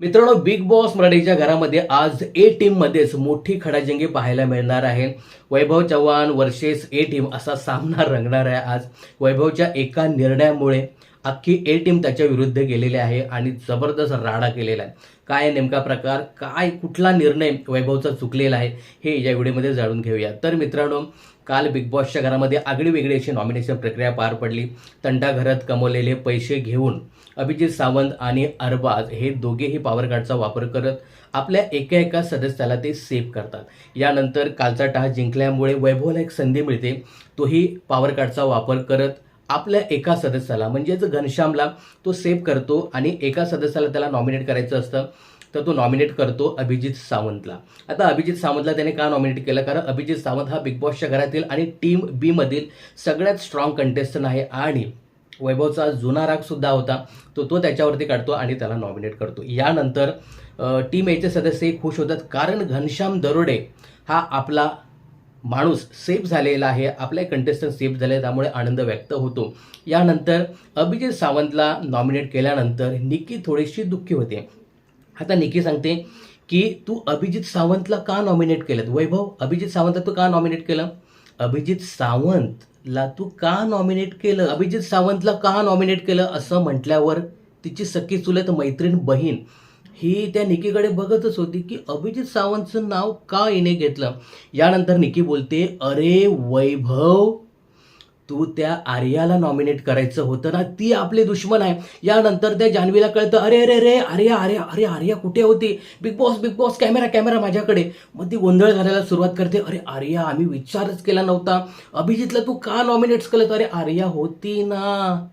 मित्रांनो big boss मराठीच्या घरामध्ये आज ए टीम मध्येच मोठी खडाजंगी पाहायला मिळणार आहे. Vaibhav Chavan versus A team असा सामना रंगणार आहे आज. वैभवच्या एका निर्णयामुळे अख्खी ए टीम त्याच्या विरुद्ध गेलेली आहे आणि जबरदस्त राडा केलेला आहे. काय नेमका प्रकार? काय कुठला निर्णय वैभवचा चुकलेला आहे? हे या व्हिडिओमध्ये जाणून घेऊया. तर मित्रांनो काल बिग बॉसच्या घरामध्ये आगळी वेगळी अशी नॉमिनेशन प्रक्रिया पार पडली. तंटा घरात कमवलेले पैसे घेऊन अभिजित सावंत आणि अरबाज हे दोघेही पॉवर कार्डचा वापर करत आपल्या एका एका सदस्याला ते सेव्ह करतात. यानंतर कालचा टहा जिंकल्यामुळे वैभवला एक संधी मिळते. तोही पॉवर कार्डचा वापर करत आपल्या एका सदस्याला म्हणजेच घनश्यामला तो सेव्ह करतो आणि एका सदस्याला त्याला नॉमिनेट करायचं असतं. तर तो नॉमिनेट करतो अभिजित सावंतला. आता अभिजित सावंतला त्याने का नॉमिनेट केलं? कारण अभिजित सावंत हा बिग बॉसच्या घरातील आणि टीम बीमधील सगळ्यात स्ट्रॉंग कंटेस्टंट आहे आणि वैभवचा जुना राग सुद्धा होता. तो तो त्याच्यावरती काढतो आणि त्याला नॉमिनेट करतो. यानंतर टीम एचे सदस्यही खुश होतात. कारण घनश्याम दरोडे हा आपला माणूस सेफ झालेला आहे आपले कंटेस्टंट सेफ झाले त्यामुळे आनंद व्यक्त होतो. यानंतर अभिजित सावंतला नॉमिनेट केल्यानंतर निकी थोडीशी दुःखी होते. आता निकी सांगते की तू अभिजित सावंतला का नॉमिनेट केलं वैभव अभिजित सावंतला तू का नॉमिनेट केलं? अभिजित सावंतला तू का नॉमिनेट केलं? अभिजित सावंतला का नॉमिनेट केलं? असं म्हटल्यावर तिची सखी चुलत मैत्रीण बहीण ही त्या निकीकडे बघतच होती की अभिजित सावंतचं नाव का हिने घेतलं? यानंतर निकी बोलते अरे वैभव तू त्या आर्याला नॉमिनेट करायचं होतं ना ती आपली दुश्मन आहे. यानंतर त्या जान्हवीला कळतं अरे अरे अरे आर्या आर्या अरे आर्या कुठे होती? Bigg Boss Bigg Boss camera camera माझ्याकडे. मग ती गोंधळ घालायला सुरुवात करते अरे आर्या आम्ही विचारच केला नव्हता. अभिजितला तू का नॉमिनेट्स केलं? अरे आर्या होती ना.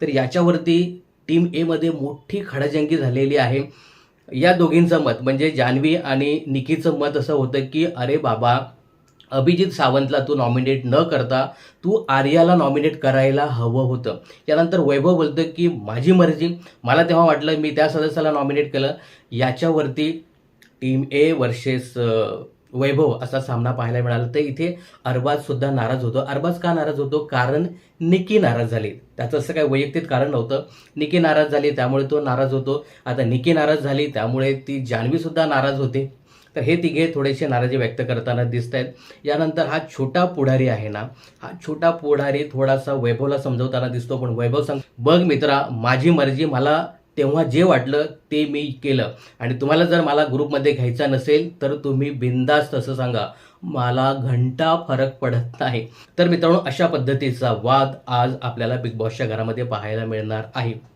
तर याच्यावरती टीम एमध्ये मोठी खडाजंगी झालेली आहे. या दोघींचं मत म्हणजे जान्हवी आणि निकीचं मत असं होतं की अरे बाबा अभिजित सावंतला तू नॉमिनेट न करता तू आर्याला नॉमिनेट करायला हवं होतं. त्यानंतर वैभव बोलतं की माझी मर्जी. मला तेव्हा वाटलं मी त्या सदस्याला नॉमिनेट केलं. याच्यावरती टीम ए वर्सेस वैभव असा सामना पाहायला मिळाला. तर इथे अरबाज सुद्धा नाराज होतो. अरबाज का नाराज होतो? कारण निकी नाराज झाली. त्याचं असं काही वैयक्तिक कारण नव्हतं. निकी नाराज झाली त्यामुळे तो नाराज होतो. आता निकी नाराज झाली त्यामुळे ती जान्हवी सुद्धा नाराज होते. तर हे तिघे थोडेसे नाराजी व्यक्त करताना दिसत आहेत यानंतर हा छोटा पुढारी आहे ना हा छोटा पुढारी थोडासा वैभवला समजवताना दिसतो. पण वैभव सांग बघ मित्रा माझी मर्जी मला तेव्हा जे वाटलं ते मी केलं. आणि तुम्हाला जर मला ग्रुपमध्ये घ्यायचा नसेल तर तुम्ही बिंदास्त असं सांगा मला घंटा फरक पडत नाही. तर मित्रांनो अशा पद्धतीचा वाद आज आपल्याला बिग बॉसच्या घरामध्ये पाहायला मिळणार आहे.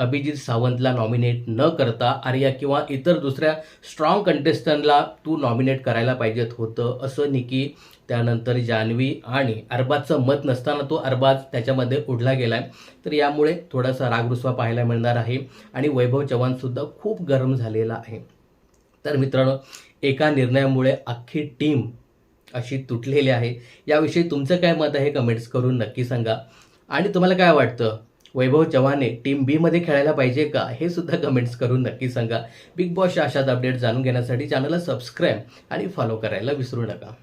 अभिजित सावंतला नॉमिनेट न करता आर्या किंवा इतर दुसऱ्या स्ट्रॉंग कंटेस्टंटला तू नॉमिनेट करायला पाहिजेत होतं असं निकी. त्यानंतर जान्हवी आणि अरबाजचं मत नसताना तो अरबाज त्याच्यामध्ये उडला आहे तर यामुळे थोडासा रागरुसवा पाहायला मिळणार आहे आणि वैभव चव्हाणसुद्धा खूप गरम झालेला आहे. तर मित्रांनो एका निर्णयामुळे अख्खी टीम अशी तुटलेली आहे. याविषयी तुमचं काय मत आहे? कमेंट्स करून नक्की सांगा. आणि तुम्हाला काय वाटतं? वैभव चव्हाणे टीम बी मध्ये खेळायला पाहिजे का हे सुद्धा कमेंट्स करून नक्की सांगा. बिग बॉसच्या अशाच अपडेट जाणून घेण्यासाठी चॅनलला सबस्क्राईब आणि फॉलो करायला विसरू नका.